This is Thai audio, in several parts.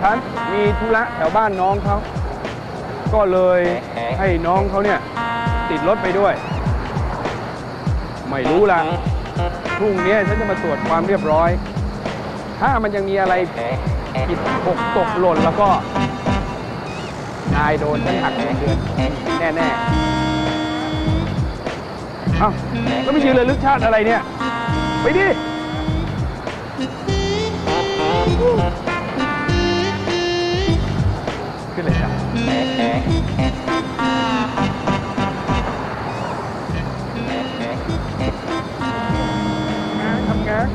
ฉันมีธุระแถวบ้านน้องเขา ก็เลยให้น้องเขาเนี่ย ติดรถไปด้วย ไม่รู้ละพรุ่งนี้ฉันจะมาตรวจความเรียบร้อย ถ้ามันยังมีอะไรผิดหกตกหล่นแล้วก็ นายโดนฉันหักเงินเดือนแน่ๆเอ้าแล้วไม่ยืนเลยลึกชาติอะไรเนี่ย ไปดิ ขึ้นเลยจ้ะงานทำงาน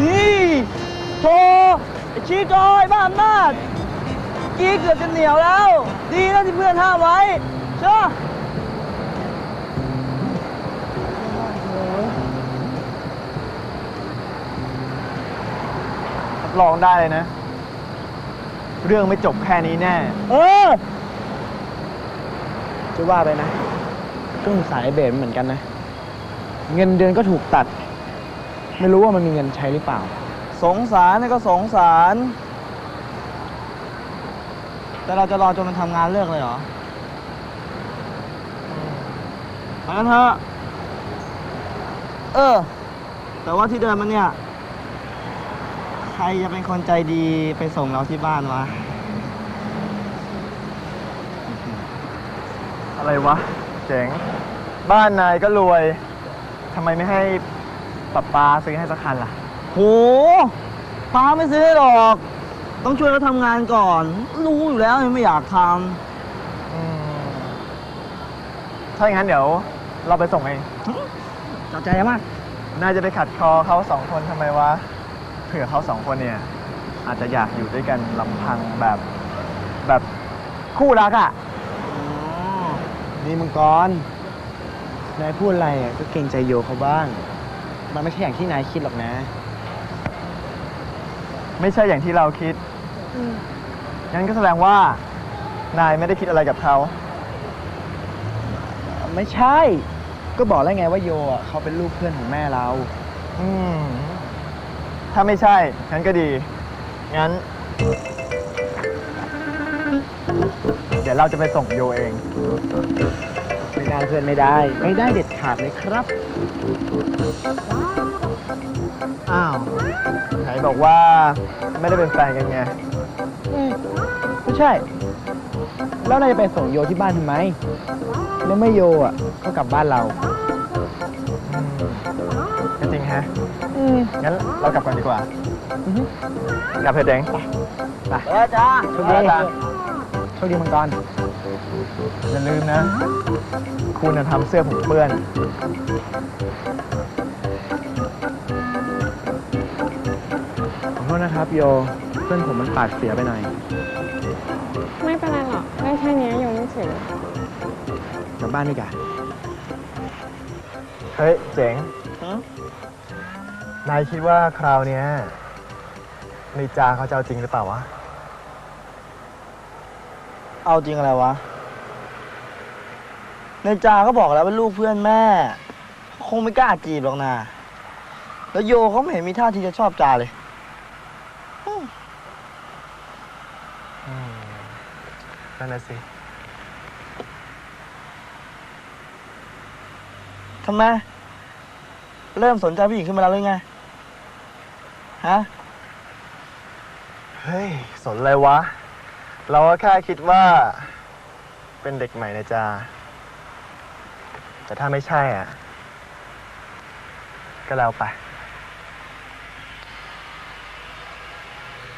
นี่โธ่ไอชีจอยบ้าอำนาจกี้เกือบจะเหนียวแล้ว ดีนะที่เพื่อนห้ามไว้เชื่อ ลองได้เลยนะ เรื่องไม่จบแค่นี้แน่ เออ จะว่าไปนะก็สงสายไอ้เบนเหมือนกันนะ เงินเดือนก็ถูกตัด ไม่รู้ว่ามันมีเงินใช้หรือเปล่า สงสารนี่ก็สงสาร แต่เราจะรอจนมันทำงานเลิกเลยเหรอไปกันเถอะเออ แต่ว่าที่เดินมันเนี่ย ใครจะเป็นคนใจดีไปส่งเราที่บ้านวะ อะไรวะ เจ๋ง บ้านนายก็รวย ทำไมไม่ให้ป้าปาซื้อให้สักคันล่ะ โหป้าไม่ซื้อให้หรอก ต้องช่วยเขาทำงานก่อน รู้อยู่แล้วยังไม่อยากทอืมถ้าอย่างนั้นเดี๋ยวเราไปส่งเองำจับใจมาก นายจะไปขัดคอเขาสองคนทำไมวะเผื่อเขาสองคนเนี่ยอาจจะอยากอยู่ด้วยกันลำพังแบบแบบคู่รักอะ่ะนี่มังกรนายพูดอะไรอะก็เกรงใจโยเขาบ้าง มันไม่ใช่อย่างที่นายคิดหรอกนะ ไม่ใช่อย่างที่เราคิดงั้นก็แสดงว่านายไม่ได้คิดอะไรกับเขา ไม่ใช่ ก็บอกแล้วไงว่าโยอะเขาเป็นลูกเพื่อนของแม่เรา อืม ถ้าไม่ใช่ งั้นก็ดี งั้น เดี๋ยวเราจะไปส่งโยเอง ไม่ได้เพื่อนไม่ได้ ไม่ได้เด็ดขาดเลยครับ อ้าว ไหนบอกว่าไม่ได้เป็นแฟนกันไง ไม่ใช่ แล้วนายจะไปส่งโยที่บ้านทำไม แล้วไม่โยอะก็กลับบ้านเรา งั้นเรากลับกันดีกว่ากลับเถอะเด้งไปเออจ้าโชคดีจ้าโชคดีมังกรอย่าลืมนะ คุณน่ะทำเสื้อผมเปื้อนขอโทษนะครับโยเพื่อนผมมันปากเสียไปหน่อย ไม่เป็นไรหรอกได้แค่เนี้ยโยไม่ถึงกลับบ้านดีกว่าเฮ้ย เจ๋ง นายคิดว่าคราวเนี้ยในจาเขาจะเอาจริงหรือเปล่าวะ เอาจริงอะไรวะ ในจาก็บอกแล้วเป็นลูกเพื่อนแม่ คงไม่กล้าจีบหรอกนะ แล้วโยเขาไม่เห็นมีท่าทีจะชอบจาเลยอืมนั่นน่ะสิ ทำไม เริ่มสนใจผู้หญิงขึ้นมาแล้วหรือไง ฮะ เฮ้ย สนอะไรวะ เราก็แค่คิดว่า เป็นเด็กใหม่นะจาแต่ถ้าไม่ใช่อะ ก็แล้วไป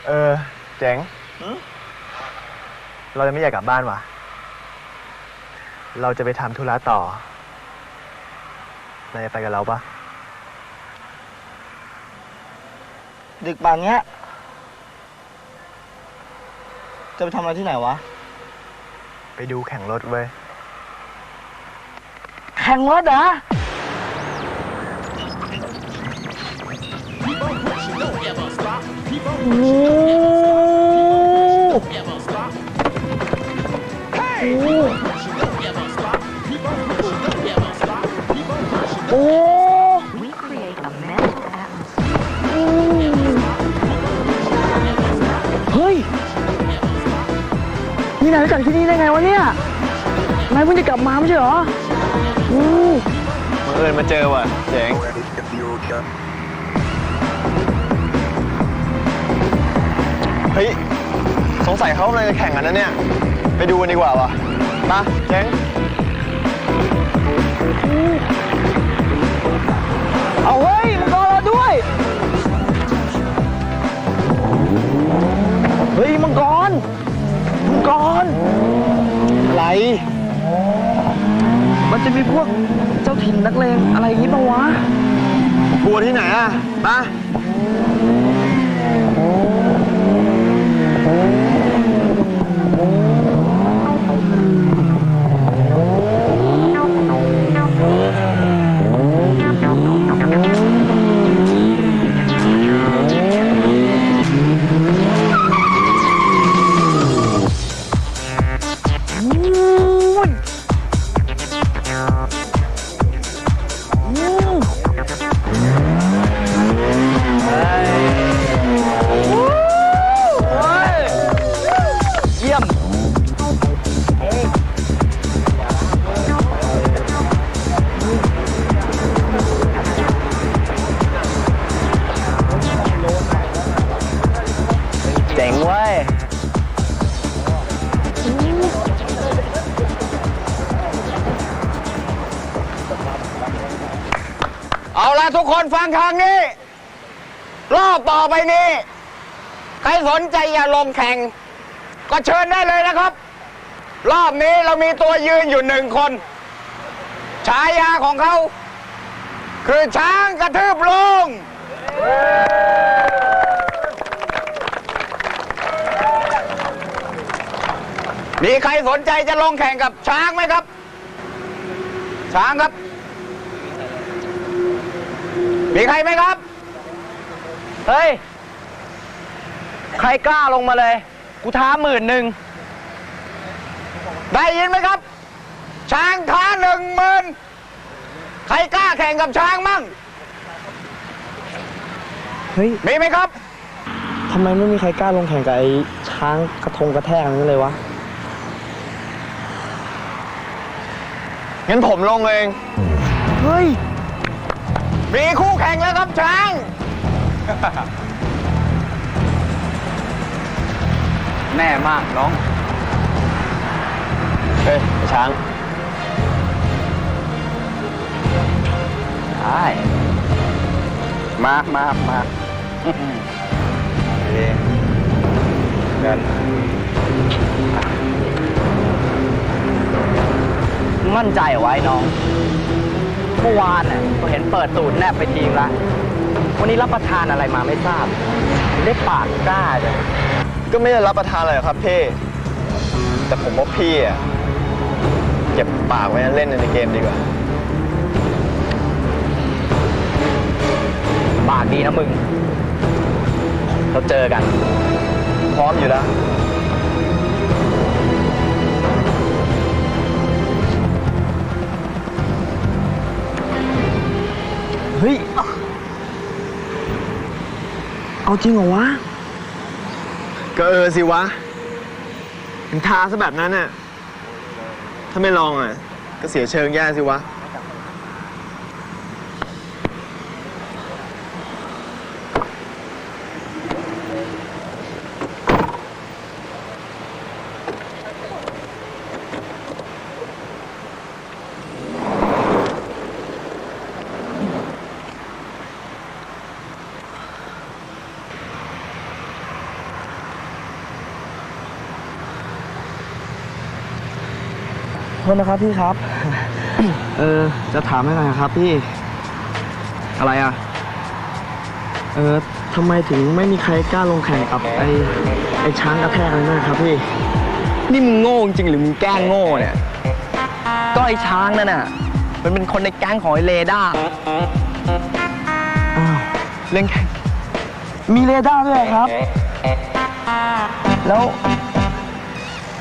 เออ เจ๋งหือเราจะไม่อยากกลับบ้านว่ะ เราจะไปทำธุระต่อนายจะไปกับเราปะ ดึกป่านเนี้ย จะไปทำอะไรที่ไหนวะ ไปดูแข่งรถเว้ย แข่งรถเหรอโอ้โหโอ้ นี่นายรู้จักที่นี่ได้ไงวะเนี่ยนายเพิ่งจะกลับมาไม่ใช่เหรออู้บังเอิญมาเจอว่ะเจ๋งเฮ้ยสงสัยเขากำลังจะแข่งกันนะเนี่ย ไปดูกันดีกว่าวะมาเจ๋งเอาเฮ้ยมังกรเราด้วย เฮ้ยมังกร มังกรอะไร มันจะมีพวกเจ้าถิ่นนักเลงอะไรอย่างงี้ปะวะ กลัวที่ไหนอะมา ทุกคนฟังทางนี้ รอบต่อไปนี้ ใครสนใจอย่าลงแข่ง ก็เชิญได้เลยนะครับ รอบนี้เรามีตัวยืนอยู่หนึ่งคน ฉายาของเขา คือช้างกระทืบลง มีใครสนใจจะลงแข่งกับช้างไหมครับ ช้างครับ มีใครไหมครับ เฮ้ย ใครกล้าลงมาเลย กูท้าหมื่นหนึ่ง ได้ยินไหมครับ ช้างท้าหนึ่งหมื่นใครกล้าแข่งกับช้างมั่ง เฮ้ยมีไหมครับ ทำไมไม่มีใครกล้าลงแข่งกับไอ้ช้างกระทงกระแทกนั้นเลยวะ งั้นผมลงเอง เฮ้ย มีคู่แข่งแล้วครับช้าง แน่มากน้อง เฮ้ยไอ้ช้างใช่มามามาเงินมั่นใจเหรอวะไอ้น้อง เมื่อวานน่ะก็เห็นเปิดตูดแนบไปทีละ วันนี้รับประทานอะไรมาไม่ทราบถึงได้ปากกล้าเลยก็ไม่ได้รับประทานอะไรหรอกครับพี่ แต่ผมว่าพี่อะเก็บปากไว้เล่นในเกมดีกว่า ปากดีนะมึง เราเจอกัน พร้อมอยู่แล้ว เฮ้ย เอาจริงเหรอวะ ก็เออสิวะเห็นทาซะแบบนั้นน่ะ ถ้าไม่ลองอะ ก็เสียเชิงแย่สิวะ ทษนะครับพี่ครับ เออ จะถามให้หน่อยครับพี่ อะไรอะ เออทำไมถึงไม่มีใครกล้าลงแข่งกับไอ้ไอ้ช้างกระแทกเลยนะครับพี่ นี่มึงโง่จริงหรือมึงแกล้งโง่เนี่ย ก็ไอ้ช้างนั่นน่ะ มันเป็นคนในแก๊งของไอ้เรดาร์อ้าวเล่นแข่งมีเรดาร์ด้วยเหรอครับ แล้ว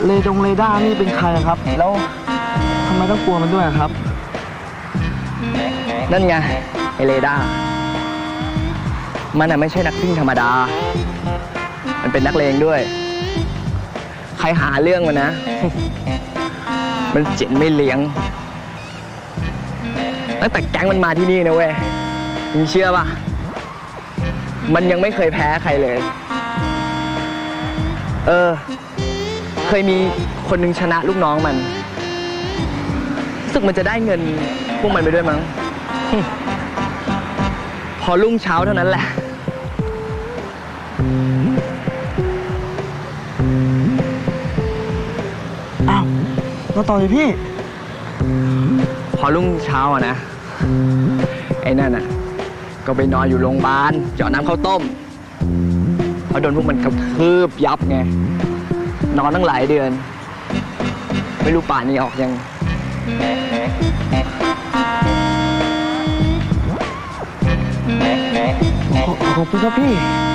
เรดงเรดาร์นี่เป็นใครอะครับ แล้วทำไมต้องกลัวมันด้วยอะครับ นั่นไงไอเรดาร์มันอะไม่ใช่นักซิ่งธรรมดา มันเป็นนักเลงด้วย ใครหาเรื่องมันนะ มันเจ็นไม่เลี้ยง ตั้งแต่แก๊งมันมาที่นี่นะเว้ยมึงเชื่อป่ะมันยังไม่เคยแพ้ใครเลย เออ เคยมีคนหนึงชนะลูกน้องมันรู้สึกมันจะได้เงินพวกมันไปด้วยมั้ง พอรุ่งเช้าเท่านั้นแหละ อ้าวแล้วต่อเลยพี่ พอรุ่งเช้าอะนะ ไอ้นั่นอะก็ไปนอนอยู่โรงพยาบาลเจาะน้ำข้าวต้มเพราะโดนพวกมันกระทืบยับไง นอนตั้งหลายเดือน ไม่รู้ป่านนี้ออกยัง ขอบคุณครับพี่